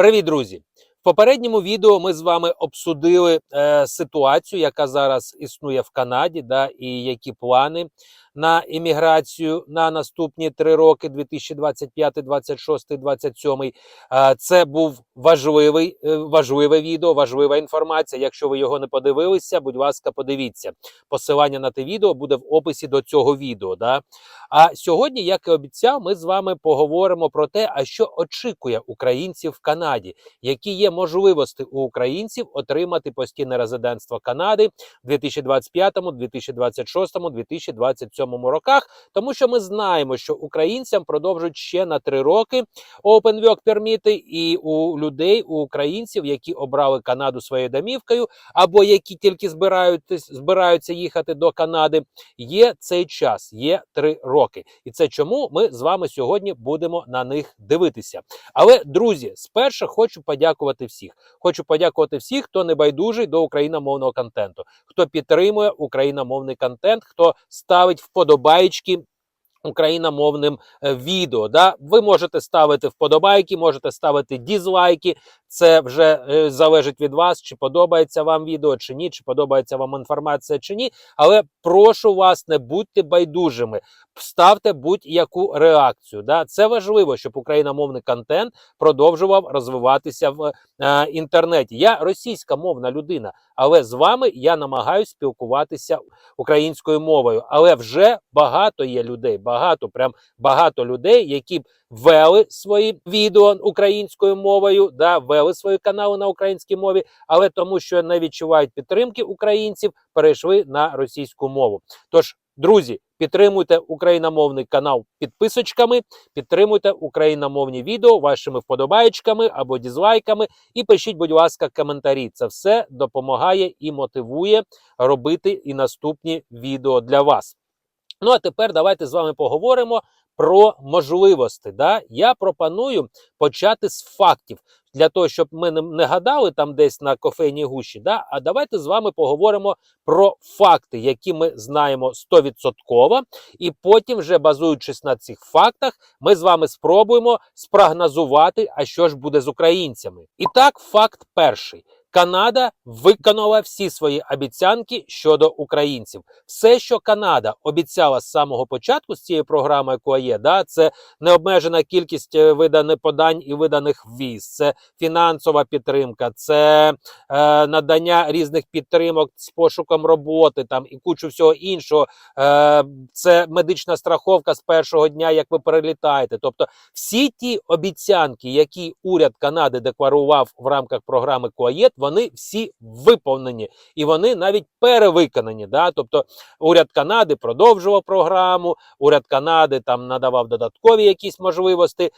Привіт, друзі! В попередньому відео ми з вами обсудили е, ситуацію, яка зараз існує в Канаді, да, і які плани на імміграцію на наступні три роки: 2025, 26, 27. Е, це був важливий, е, важливе відео, важлива інформація. Якщо ви його не подивилися, будь ласка, подивіться. Посилання на те відео буде в описі до цього відео. Да? А сьогодні, як і обіцяв, ми з вами поговоримо про те, а що очікує українців в Канаді, які є можливості у українців отримати постійне резидентство Канади в 2025, 2026, 2027 роках. Тому що ми знаємо, що українцям продовжують ще на три роки Open Work перміти, і у людей, у українців, які обрали Канаду своєю домівкою, або які тільки збираються, їхати до Канади, є цей час, є три роки. І це чому ми з вами сьогодні будемо на них дивитися. Але друзі, спершу хочу подякувати всіх. Хочу подякувати всіх, хто не байдужий до україномовного контенту, хто підтримує україномовний контент, хто ставить вподобайки. Україномовним е, відео, да, ви можете ставити вподобайки, можете ставити дізлайки. Це вже е, залежить від вас, чи подобається вам відео, чи ні, чи подобається вам інформація, чи ні. Але прошу вас, не будьте байдужими, ставте будь-яку реакцію. Да? Це важливо, щоб україномовний контент продовжував розвиватися в е, інтернеті. Я російська мовна людина, але з вами я намагаюся спілкуватися українською мовою. Але вже багато є людей, багато, прям багато людей, які вели свої відео українською мовою, да, свої канали на українській мові, але тому, що не відчувають підтримки українців, перейшли на російську мову. Тож, друзі, підтримуйте україномовний канал підписочками, підтримуйте україномовні відео вашими вподобаєчками або дізлайками. І пишіть, будь ласка, коментарі. Це все допомагає і мотивує робити і наступні відео для вас. Ну а тепер давайте з вами поговоримо про можливості. Да? Я пропоную почати з фактів для того, щоб ми не- гадали там десь на кофейній гущі. Да? А давайте з вами поговоримо про факти, які ми знаємо 100%, і потім, вже базуючись на цих фактах, ми з вами спробуємо спрогнозувати, а що ж буде з українцями. І так, факт перший. Канада виконала всі свої обіцянки щодо українців. Все, що Канада обіцяла з самого початку з цією програмою КОАЄ, да, це необмежена кількість е, виданих подань і виданих віз, це фінансова підтримка, це е, надання різних підтримок з пошуком роботи там і кучу всього іншого. Е, це медична страховка з першого дня, як ви перелітаєте. Тобто, всі ті обіцянки, які уряд Канади декларував в рамках програми КОАЄТ, вони всі виповнені і вони навіть перевиконані. Да? Тобто уряд Канади продовжував програму, уряд Канади там надавав додаткові якісь можливості. Е,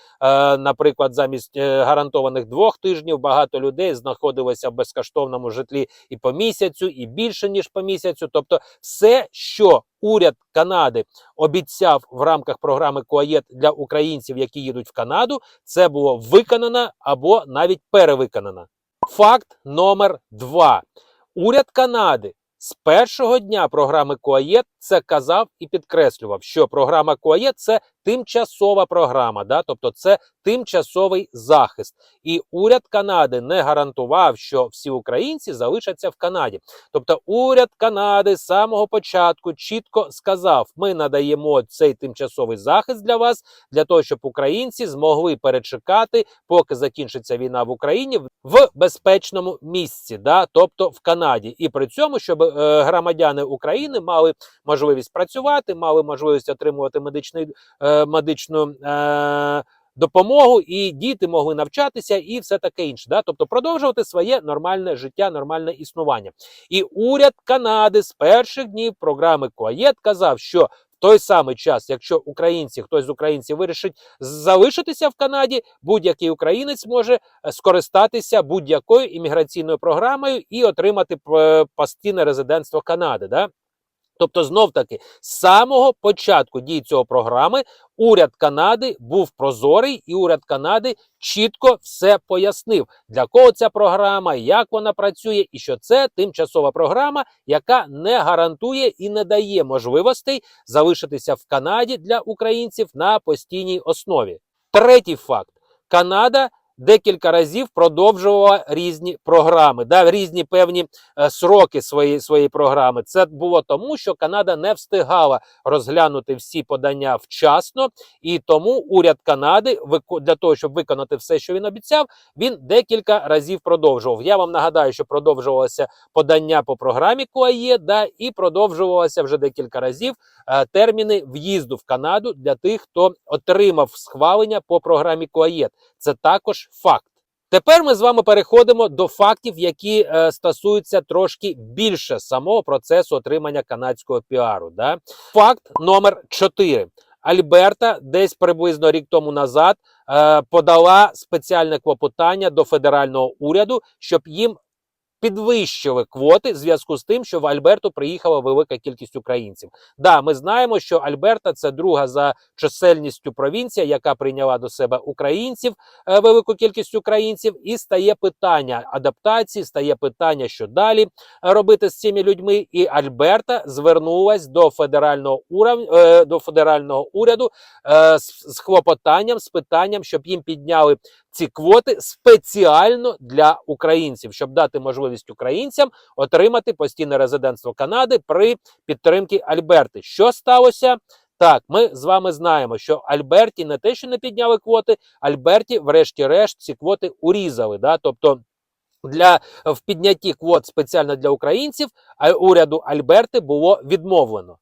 наприклад, замість е, гарантованих двох тижнів багато людей знаходилося в безкоштовному житлі і по місяцю, і більше ніж по місяцю. Тобто, все, що уряд Канади обіцяв в рамках програми КОАЄТ для українців, які їдуть в Канаду, це було виконано або навіть перевиконано. Факт номер два. Уряд Канади з першого дня програми КОАЄТ це казав і підкреслював, що програма КОАЄТ – це тимчасова програма, да? тобто це тимчасовий захист. І уряд Канади не гарантував, що всі українці залишаться в Канаді. Тобто, уряд Канади з самого початку чітко сказав: ми надаємо цей тимчасовий захист для вас, для того, щоб українці змогли перечекати, поки закінчиться війна в Україні в безпечному місці, да? тобто в Канаді, і при цьому, щоб е, громадяни України мали можливість працювати, мали можливість отримувати медичний, е, медичну. Е, Допомогу і діти могли навчатися, і все таке інше, да? тобто продовжувати своє нормальне життя, нормальне існування. І уряд Канади з перших днів програми КОАЄТ казав, що в той самий час, якщо українці, хтось з українців вирішить залишитися в Канаді, будь-який українець може е, скористатися будь-якою імміграційною програмою і отримати е, постійне резидентство Канади. Да? Тобто, знов таки, з самого початку дії цього програми уряд Канади був прозорий, і уряд Канади чітко все пояснив, для кого ця програма, як вона працює, і що це тимчасова програма, яка не гарантує і не дає можливостей залишитися в Канаді для українців на постійній основі. Третій факт: Канада декілька разів продовжувала різні програми, да, різні певні е, сроки своєї, своєї програми. Це було тому, що Канада не встигала розглянути всі подання вчасно, і тому уряд Канади для того, щоб виконати все, що він обіцяв, він декілька разів продовжував. Я вам нагадаю, що продовжувалося подання по програмі КУАЄ, да, і продовжувалося вже декілька разів е, терміни в'їзду в Канаду для тих, хто отримав схвалення по програмі КУАЄ. Це також факт. Тепер ми з вами переходимо до фактів, які е, стосуються трошки більше самого процесу отримання канадського піару. Да? Факт номер 4. Альберта десь приблизно рік тому назад е, подала спеціальне клопотання до федерального уряду, щоб їм підвищили квоти в зв'язку з тим, що в Альберту приїхала велика кількість українців. Да, ми знаємо, що Альберта це друга за чисельністю провінція, яка прийняла до себе українців, е, велику кількість українців, і стає питання адаптації, стає питання, що далі е, робити з цими людьми. І Альберта звернулась до федерального урав... е, до федерального уряду з хлопотанням, з питанням, щоб їм підняли ці квоти спеціально для українців, щоб дати можливість українцям отримати постійне резидентство Канади при підтримці Альберти. Що сталося? Так, ми з вами знаємо, що Альберті не те, що не підняли квоти, Альберті, врешті-решт, ці квоти урізали. Да? Тобто для в піднятті квот спеціально для українців уряду Альберти було відмовлено.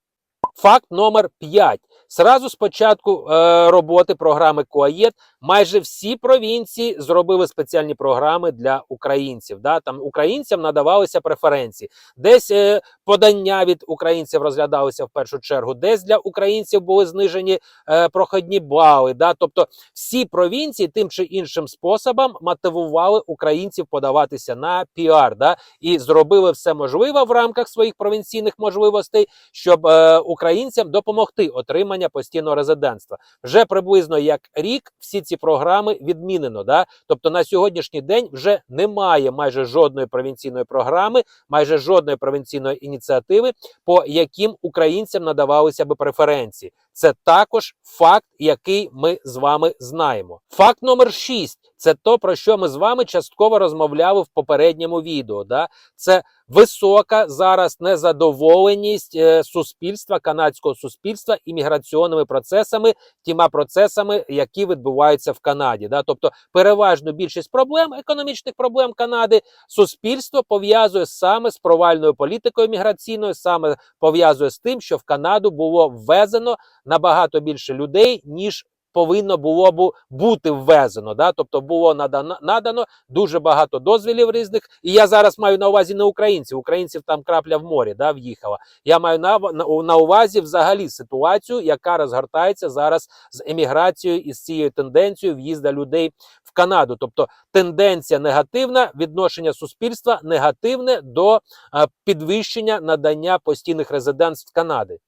Факт номер 5. Сразу з початку е, роботи програми КОАЄТ майже всі провінції зробили спеціальні програми для українців. Да? Там українцям надавалися преференції. Десь е, подання від українців розглядалися в першу чергу, десь для українців були знижені е, проходні бали. Да? Тобто всі провінції тим чи іншим способом мотивували українців подаватися на піар. Да? І зробили все можливе в рамках своїх провінційних можливостей, щоб е, українцям допомогти отримання постійного резидентства. Вже приблизно як рік всі ці програми відмінено. Да? Тобто на сьогоднішній день вже немає майже жодної провінційної програми, майже жодної провінційної ініціативи, по яким українцям надавалися би преференції. Це також факт, який ми з вами знаємо. Факт номер 6 – це то, про що ми з вами частково розмовляли в попередньому відео. Да? Це висока зараз незадоволеність е, суспільства, канадського суспільства імміграційними процесами, тіма процесами, які відбуваються в Канаді. Да? Тобто, переважно більшість проблем, економічних проблем Канади, суспільство пов'язує саме з провальною політикою міграційною, саме пов'язує з тим, що в Канаду було ввезено набагато більше людей, ніж повинно було б бути ввезено. Да? Тобто було надано, надано дуже багато дозвілів різних. І я зараз маю на увазі не українців. Українців там крапля в морі да, в'їхала. Я маю на, на, увазі взагалі ситуацію, яка розгортається зараз з еміграцією і з цією тенденцією в'їзда людей в Канаду. Тобто тенденція негативна, відношення суспільства негативне до е, підвищення надання постійних резидентств Канади.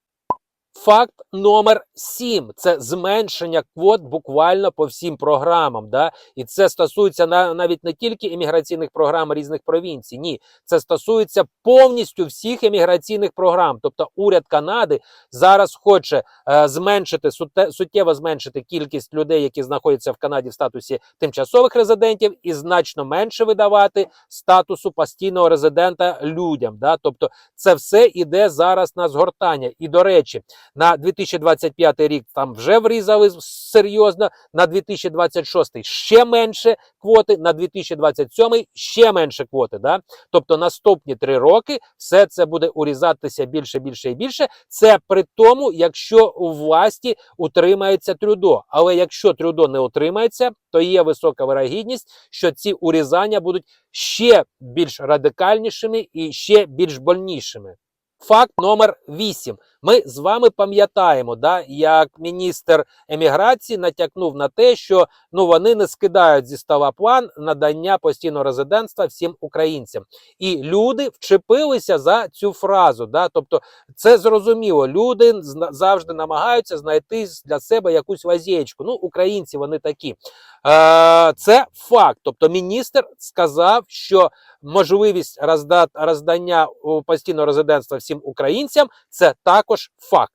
Факт номер 7 – це зменшення квот буквально по всім програмам. Да? І це стосується на, навіть не тільки еміграційних програм різних провінцій. Ні, це стосується повністю всіх еміграційних програм. Тобто уряд Канади зараз хоче е, зменшити суте, суттєво зменшити кількість людей, які знаходяться в Канаді в статусі тимчасових резидентів, і значно менше видавати статусу постійного резидента людям. Да? Тобто, це все іде зараз на згортання. І до речі. На 2025 рік там вже врізали серйозно, на 2026 ще менше квоти, на 2027 ще менше квоти. Да? Тобто наступні три роки все це буде урізатися більше, більше і більше. Це при тому, якщо у власті утримається трюдо. Але якщо трюдо не утримається, то є висока вирогідність, що ці урізання будуть ще більш радикальнішими і ще більш больнішими. Факт номер 8. Ми з вами пам'ятаємо, да, як міністр еміграції натякнув на те, що ну вони не скидають зі стола план надання постійного резидентства всім українцям. І люди вчепилися за цю фразу. Да, Тобто, це зрозуміло. Люди завжди намагаються знайти для себе якусь лазєчку. Ну, українці вони такі. Е, Це факт. Тобто, міністр сказав, що можливість роздання постійного резидентства всім українцям це також факт.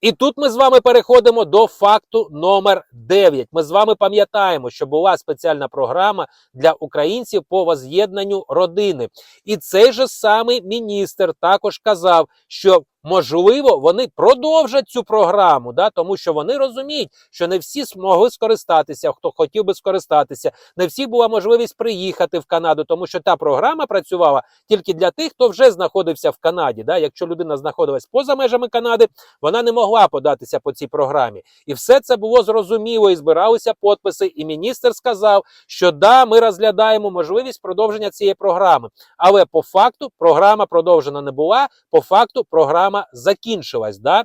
І тут ми з вами переходимо до факту номер 9. Ми з вами пам'ятаємо, що була спеціальна програма для українців по воз'єднанню родини. І цей же самий міністр також казав, що можливо вони продовжать цю програму, да, тому що вони розуміють, що не всі змогли скористатися, хто хотів би скористатися, не всі була можливість приїхати в Канаду, тому що та програма працювала тільки для тих, хто вже знаходився в Канаді. Да. Якщо людина знаходилась поза межами Канади, вона не могла податися по цій програмі. І все це було зрозуміло, і збиралися подписи. І міністр сказав, що да, ми розглядаємо можливість продовження цієї програми. Але по факту програма продовжена не була. По факту програма закінчилась. Да?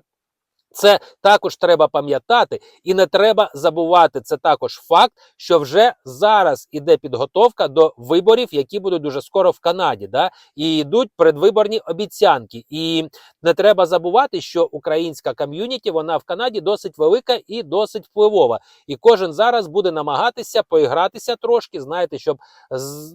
Це також треба пам'ятати, і не треба забувати. Це також факт, що вже зараз іде підготовка до виборів, які будуть дуже скоро в Канаді. Да? І йдуть предвиборні обіцянки. І не треба забувати, що українська ком'юніті вона в Канаді досить велика і досить впливова. І кожен зараз буде намагатися поігратися трошки, знаєте, щоб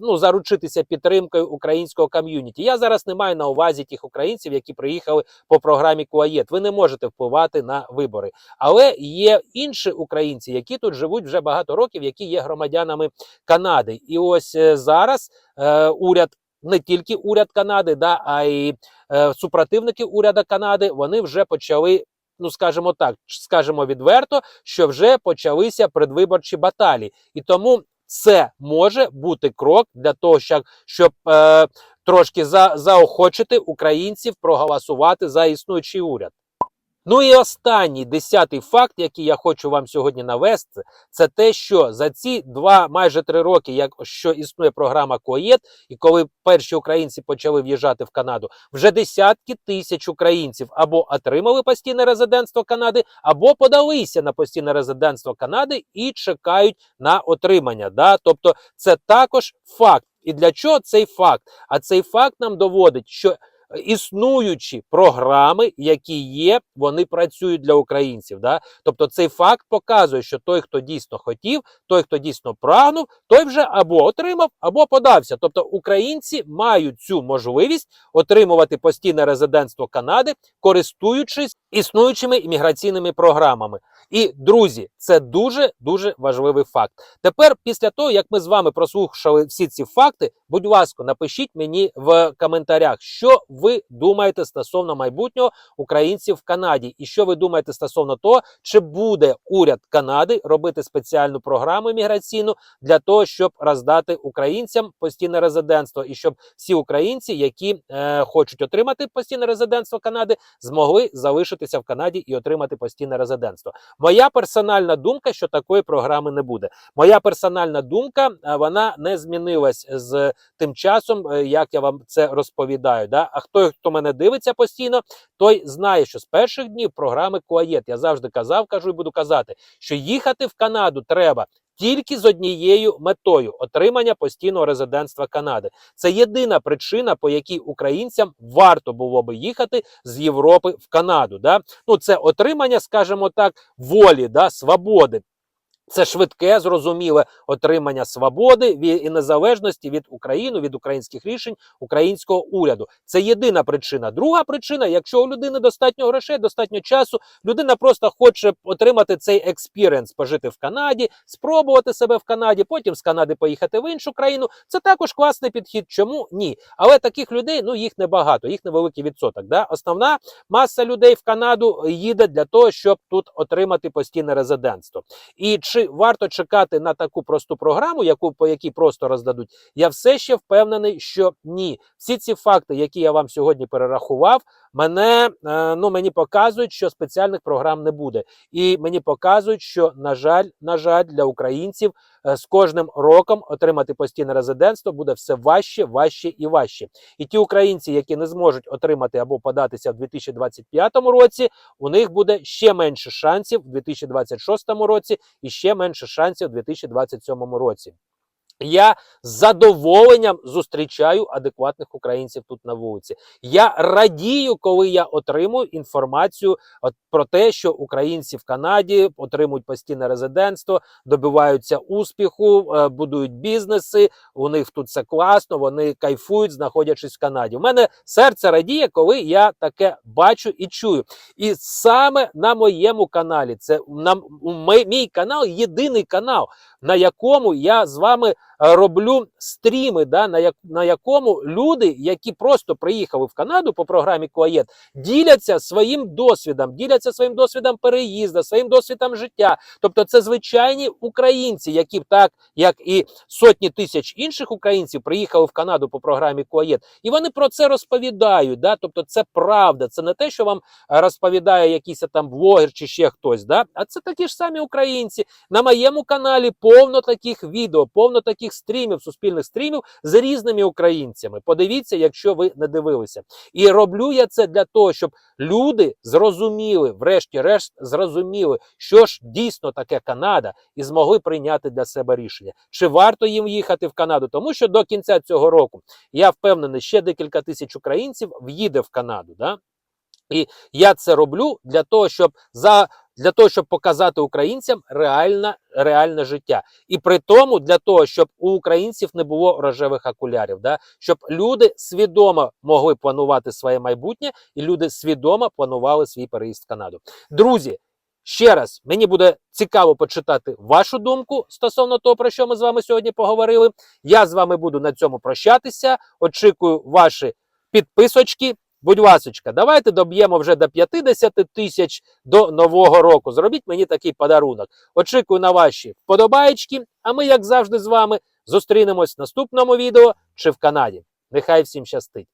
ну, заручитися підтримкою українського ком'юніті. Я зараз не маю на увазі тих українців, які приїхали по програмі Куаєт. Ви не можете впливати на вибори. Але є інші українці, які тут живуть вже багато років, які є громадянами Канади. І ось е, зараз е, уряд. Не тільки уряд Канади, да, а й е, супротивники уряду Канади вони вже почали, ну скажімо так, скажімо відверто, що вже почалися предвиборчі баталії, і тому це може бути крок для того, щоб, щоб е, трошки за, заохочити українців проголосувати за існуючий уряд. Ну і останній десятий факт, який я хочу вам сьогодні навести, це те, що за ці два майже три роки, як що існує програма КОЄТ, і коли перші українці почали в'їжджати в Канаду, вже десятки тисяч українців або отримали постійне резидентство Канади, або подалися на постійне резидентство Канади і чекають на отримання. Да? Тобто, це також факт. І для чого цей факт? А цей факт нам доводить, що існуючі програми, які є, вони працюють для українців. Да? Тобто цей факт показує, що той, хто дійсно хотів, той, хто дійсно прагнув, той вже або отримав, або подався. Тобто українці мають цю можливість отримувати постійне резидентство Канади, користуючись існуючими імміграційними програмами. І друзі, це дуже дуже важливий факт. Тепер, після того як ми з вами прослухали всі ці факти, будь ласка, напишіть мені в коментарях, що ви думаєте стосовно майбутнього українців в Канаді, і що ви думаєте стосовно того, чи буде уряд Канади робити спеціальну програму імміграційну для того, щоб роздати українцям постійне резидентство, і щоб всі українці, які е, хочуть отримати постійне резидентство Канади, змогли залишитися в Канаді і отримати постійне резидентство. Моя персональна думка, що такої програми не буде. Моя персональна думка, е, вона не змінилась з тим часом, е, як я вам це розповідаю. Да? А хто, хто мене дивиться постійно, той знає, що з перших днів програми Куаєт я завжди казав, кажу і буду казати, що їхати в Канаду треба. Тільки з однією метою отримання постійного резидентства Канади. Це єдина причина, по якій українцям варто було би їхати з Європи в Канаду. Да? Ну, це отримання, скажімо так, волі, да, свободи. Це швидке, зрозуміле отримання свободи і незалежності від України, від українських рішень українського уряду. Це єдина причина. Друга причина, якщо у людини достатньо грошей, достатньо часу, людина просто хоче отримати цей експіріенс, пожити в Канаді, спробувати себе в Канаді, потім з Канади поїхати в іншу країну. Це також класний підхід. Чому ні? Але таких людей ну їх небагато, їх невеликий відсоток. Да? Основна маса людей в Канаду їде для того, щоб тут отримати постійне резидентство. І чи варто чекати на таку просту програму, яку по якій просто роздадуть? Я все ще впевнений, що ні. Всі ці факти, які я вам сьогодні перерахував, мене е, ну мені показують, що спеціальних програм не буде, і мені показують, що на жаль, на жаль, для українців е, з кожним роком отримати постійне резидентство буде все важче, важче і важче. І ті українці, які не зможуть отримати або податися в 2025 році, у них буде ще менше шансів в 2026 році і ще менше шансів у 2027 році. Я з задоволенням зустрічаю адекватних українців тут на вулиці. Я радію, коли я отримую інформацію про те, що українці в Канаді отримують постійне резидентство, добиваються успіху, е, будують бізнеси. У них тут все класно, вони кайфують, знаходячись в Канаді. У мене серце радіє, коли я таке бачу і чую. І саме на моєму каналі, це на мій, канал єдиний канал, на якому я з вами роблю стріми, да, на, як, на якому люди, які просто приїхали в Канаду по програмі Куаєт, діляться своїм досвідом, діляться своїм досвідом переїзду, своїм досвідом життя. Тобто, це звичайні українці, які так як і сотні тисяч інших українців приїхали в Канаду по програмі Куаєт, і вони про це розповідають. Да? Тобто, це правда, це не те, що вам е, розповідає якийсь там блогер чи ще хтось. Да? А це такі ж самі українці. На моєму каналі повно таких відео, повно таких стрімів, суспільних стрімів з різними українцями. Подивіться, якщо ви не дивилися. І роблю я це для того, щоб люди зрозуміли, врешті-решт, зрозуміли, що ж дійсно таке Канада, і змогли прийняти для себе рішення, чи варто їм їхати в Канаду, тому що до кінця цього року я впевнений, ще декілька тисяч українців в'їде в Канаду. Да? І я це роблю для того, щоб за для того, щоб показати українцям реальне, реальне життя, і при тому для того, щоб у українців не було рожевих окулярів, да? щоб люди свідомо могли планувати своє майбутнє, і люди свідомо планували свій переїзд в Канаду. Друзі. Ще раз, мені буде цікаво почитати вашу думку стосовно того, про що ми з вами сьогодні поговорили. Я з вами буду на цьому прощатися. Очікую ваші підписочки. Будь ласочка, давайте доб'ємо вже до 50 тисяч до нового року. Зробіть мені такий подарунок. Очікую на ваші вподобаєчки. А ми, як завжди, з вами зустрінемось в наступному відео чи в Канаді. Нехай всім щастить!